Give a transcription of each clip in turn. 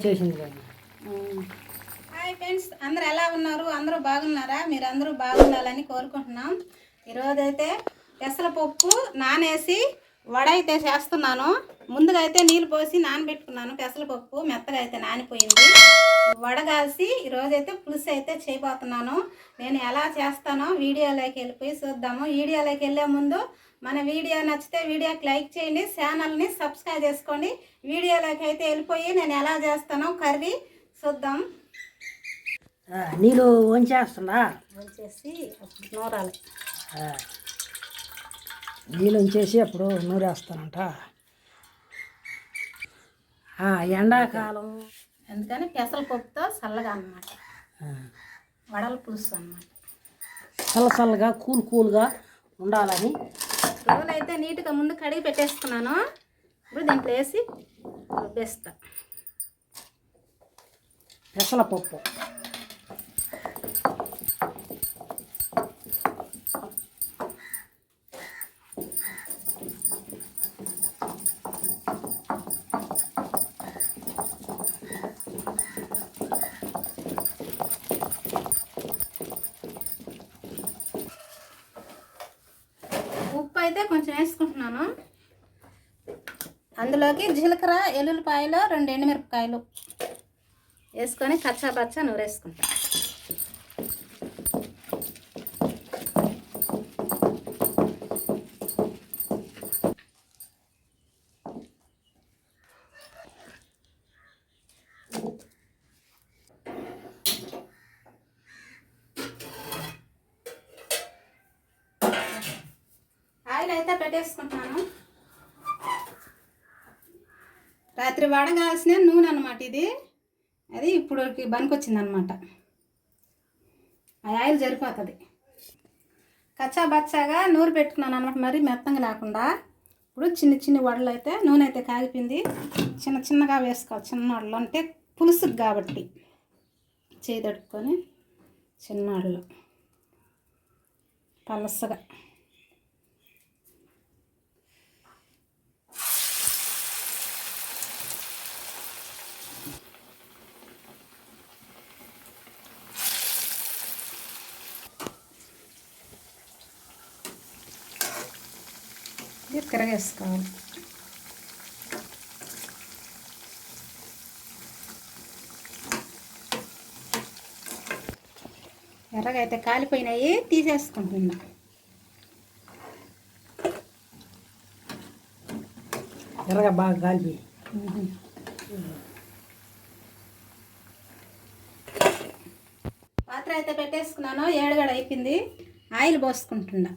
వచ్చేసింది hi friends అందరు ఎలా ఉన్నారు? అందరూ బాగున్నారా? మీరు అందరూ బాగుండాలని కోరుకుంటున్నాం. ఈరోజు అయితే పెసరపప్పు నానేసి వడ అయితే చేస్తున్నాను. ముందుగా అయితే నీళ్ళు పోసి నానబెట్టుకున్నాను పెసరపప్పు మెత్తగా అయితే నానిపోయింది. వడగాల్సి ఈరోజైతే ఈరోజు అయితే పులుసు అయితే చేయబోతున్నాను. నేను ఎలా చేస్తానో వీడియోలోకి వెళ్ళిపోయి చూద్దాము. వీడియోలోకి వెళ్ళే ముందు మన వీడియో నచ్చితే వీడియోకి లైక్ చేయండి ఛానల్ని సబ్స్క్రైబ్ చేసుకోండి వీడియోలోకి అయితే వెళ్ళిపోయి నేను ఎలా చేస్తానో కర్రీ చూద్దాం. నీళ్ళు వంచేస్తున్నా? అప్పుడు నూరాలి. నీళ్ళు ఉంచేసి అప్పుడు నూరేస్తానంట. ఎండాకాలం. అందుకని పెసరపప్పుతో చల్లగా అన్నమాట. ఆ, వడల పులుసు అన్నమాట. చల్ల చల్లగా కూల్ కూల్గా ఉండాలని రోలు అయితే నీట్గా ముందు కడిగి పెట్టేసుకున్నాను. ఇప్పుడు దీంట్లో వేసి రుబ్బేస్తా. పెసలపప్పు ఉప్పు అయితే కొంచెం వేసుకుంటున్నాను. అందులోకి జీలకర్ర ఎల్లుల్లిపాయలు రెండు ఎండుమిరపకాయలు వేసుకొని కచ్చా బచ్చా నూరేసుకుంటాను ఆయిల్ అయితే పెట్టేసుకుంటున్నాను. రాత్రి వడగాల్సిన నూనె అనమాట ఇది. అది ఇప్పుడు బనికొచ్చిందనమాట ఆ ఆయిల్ సరిపోతుంది. కచ్చా బచ్చాగా నూరు పెట్టుకున్నాను అనమాట మరి మెత్తంగా లేకుండా. ఇప్పుడు చిన్న చిన్న వడలు అయితే నూనె అయితే కాగిపోయింది చిన్న చిన్నగా వేసుకోవాలి. చిన్న వడలు అంటే పులుసుకు కాబట్టి. చేయి తడుపుకొని చిన్న వడలు. పలసగా. ఇది తిరగేసుకోవాలి ఎర్రగైతే కాలిపోయినాయి తీసేసుకుంటున్నా. ఎర్రగా బాగా కాలిపోయి. పాత్ర అయితే పెట్టేసుకున్నాను ఏడుగడ అయిపోయింది ఆయిల్ పోసుకుంటున్నా.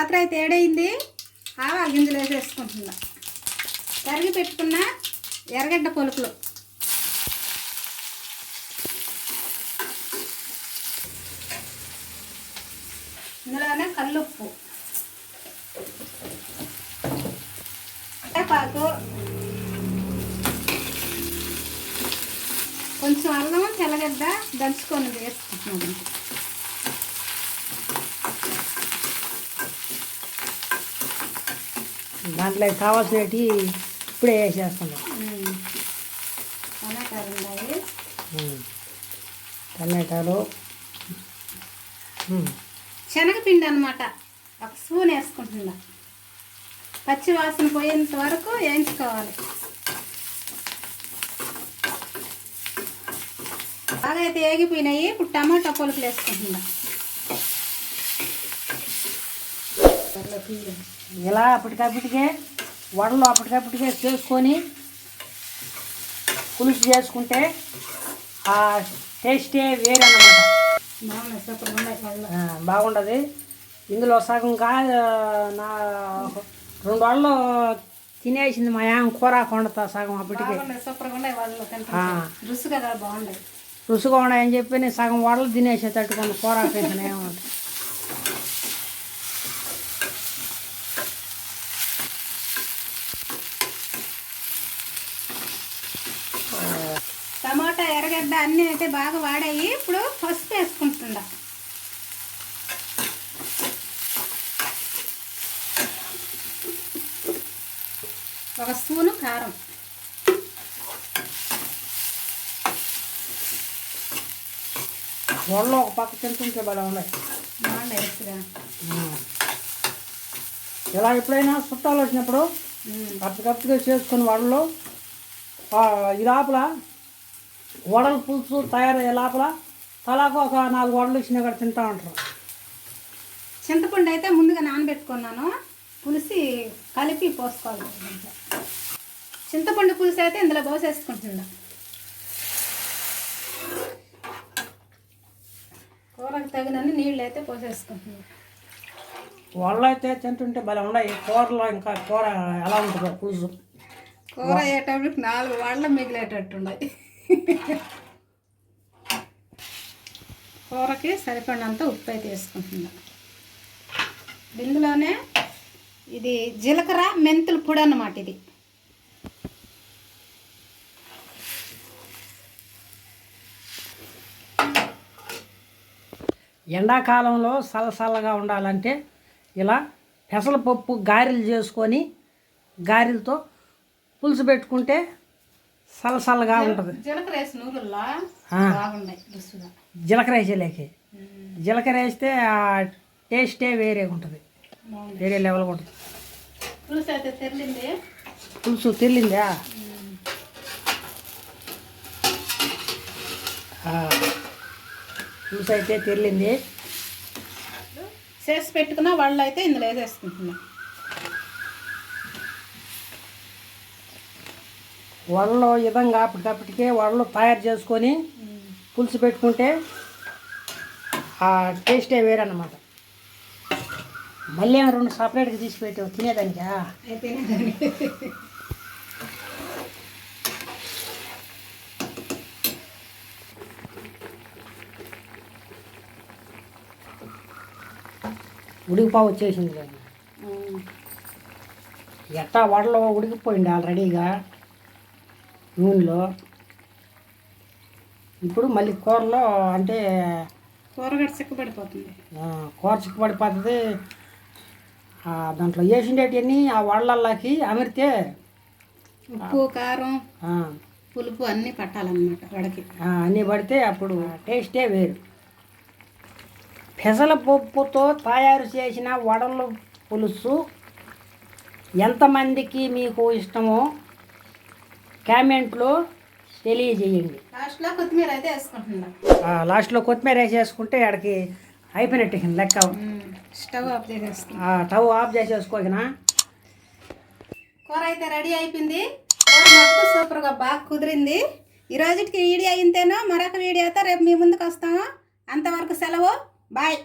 పాత్ర అయితే ఏడైంది? ఆవా గింజలు వేసేసుకుంటున్నా. తరిగి పెట్టుకున్న ఎర్రగడ్డ పొలుకులు. ఇందులోనే కల్లుప్పు. కట్టపాకు కొంచెం అల్లం తెల్లగడ్డ దంచుకొని వేసుకుంటున్నాను. దాంట్లో కావాల్సినవి ఇప్పుడే వేసేస్తున్నాం. టమాటాలు. శనగపిండి అనమాట ఒక స్పూన్ వేసుకుంటున్నా. పచ్చి వాసన పోయేంత వరకు వేయించుకోవాలి. బాగా అయితే ఏగిపోయినాయి. ఇప్పుడు టమాటా పొలుపులు వేసుకుంటున్నా. ఇలా అప్పటికప్పటికే వడలు అప్పటికప్పటికే చేసుకొని పులుసు చేసుకుంటే ఆ టేస్టే వాళ్ళు ఆ, బాగుండదు. ఇందులో సగం కా నా రెండు వాళ్ళు తినేసింది మా యాం కూర కొండతా సగం అప్పటికే. కదా రుచిగా ఉన్నాయని చెప్పి నేను సగం వడలు తినేసే తట్టుకొని కూర వేసిన ఏమంటే అయితే బాగా వాడాయి. ఇప్పుడు పసుపు వేసుకుంటుందా ఒక స్పూను కారం. ఒక పక్క తింటుంటే బాగా ఉన్నాయి. ఇలా ఎప్పుడైనా చుట్టాలు వచ్చినప్పుడు కరెక్ట్ కరెక్ట్గా చేసుకుని వాళ్ళలో ఈ లోపల వడల పులుసు తయారయ్యే లోపల తలాకు ఒక నాలుగు వడలు ఇచ్చినా కూడా తింటా ఉంటారు. చింతపండు అయితే ముందుగా నానబెట్టుకున్నాను. పులిసి కలిపి పోసుకోవాలి. చింతపండు పులుసు అయితే ఇందులో పోసేసుకుంటున్నా. కూరకు తగినన్ని నీళ్ళు అయితే పోసేసుకుంటున్నా. వడలు అయితే తింటుంటే భలే ఉన్నాయి. కూరలో ఇంకా కూర ఎలా ఉంటుందో పులుసు. కూర అయ్యేటప్పటికి నాలుగు వాళ్ళ మిగిలేటట్టున్నాయి కూరకి సరిపడినంత ఉప్పు అయితే వేసుకుంటున్నాను ఇందులోనే ఇది జీలకర్ర మెంతుల పొడి అన్నమాట ఇది. ఎండాకాలంలో సలసలగా ఉండాలంటే ఇలా పెసరపప్పు గారెలు చేసుకొని గారెలతో పులుసు పెట్టుకుంటే సలసలగా ఉంటుంది. జీలకర్ర వేసి నూరుల్లా? ఆ. బాగున్నాయి రుచిగా. జీలకర్ర వేసేలేకి జీలకర్ర వేస్తే ఆ టేస్టే వేరేగా ఉంటుంది. వేరే లెవెల్గా ఉంటుంది. పులుసు అయితే తెల్లింది పులుసు తెల్లిందా. పులుసు అయితే తెల్లింది చేసి పెట్టుకున్న వాళ్ళు అయితే ఇందులో వేసేసుకుంటున్నా. వడలో విధంగా అప్పటికప్పటికే వడలు తయారు చేసుకొని పులుసు పెట్టుకుంటే ఆ టేస్టే వేరన్నమాట. మళ్ళీ రెండు సపరేట్గా తీసి పెట్టావు తినేదానికా ఉడికిపావు వచ్చేసింది ఎట్టా వడలో ఉడికిపోయింది ఆల్రెడీగా? నూనెలో. ఇప్పుడు మళ్ళీ కూరలో అంటే కూరగడ్డ చిక్కబడిపోతుంది. ఆ, కూర చిక్కుపడిపోతుంది ఆ, దాంట్లో వేసిండేటివన్నీ ఆ వడలల్లోకి అమిరితే ఉప్పు కారం పులుపు అన్నీ పట్టాలన్నమాట వడకి. అన్నీ పడితే అప్పుడు టేస్టే వేరు. పెసల పప్పుతో తయారు చేసిన వడల పులుసు ఎంతమందికి మీకు ఇష్టమో కామెంట్లో తెలియజేయండి. లాస్ట్లో కొత్తిమీర అయితే వేసుకుంటున్నా. లాస్ట్లో కొత్తిమీర వేసేసుకుంటే ఆడికి అయిపోయినట్టు లెక్క. స్టవ్ ఆఫ్ చేసేస్తున్నా. ఆ, టవ్ ఆఫ్ చేసేసుకోకనా కూర అయితే రెడీ అయిపోయింది. సూపర్గా బాగా కుదిరింది. ఈ రోజుకి వీడియో అయింతేనో మరొక వీడియోతో రేపు మీ ముందుకు వస్తాము? అంతవరకు సెలవు. బాయ్.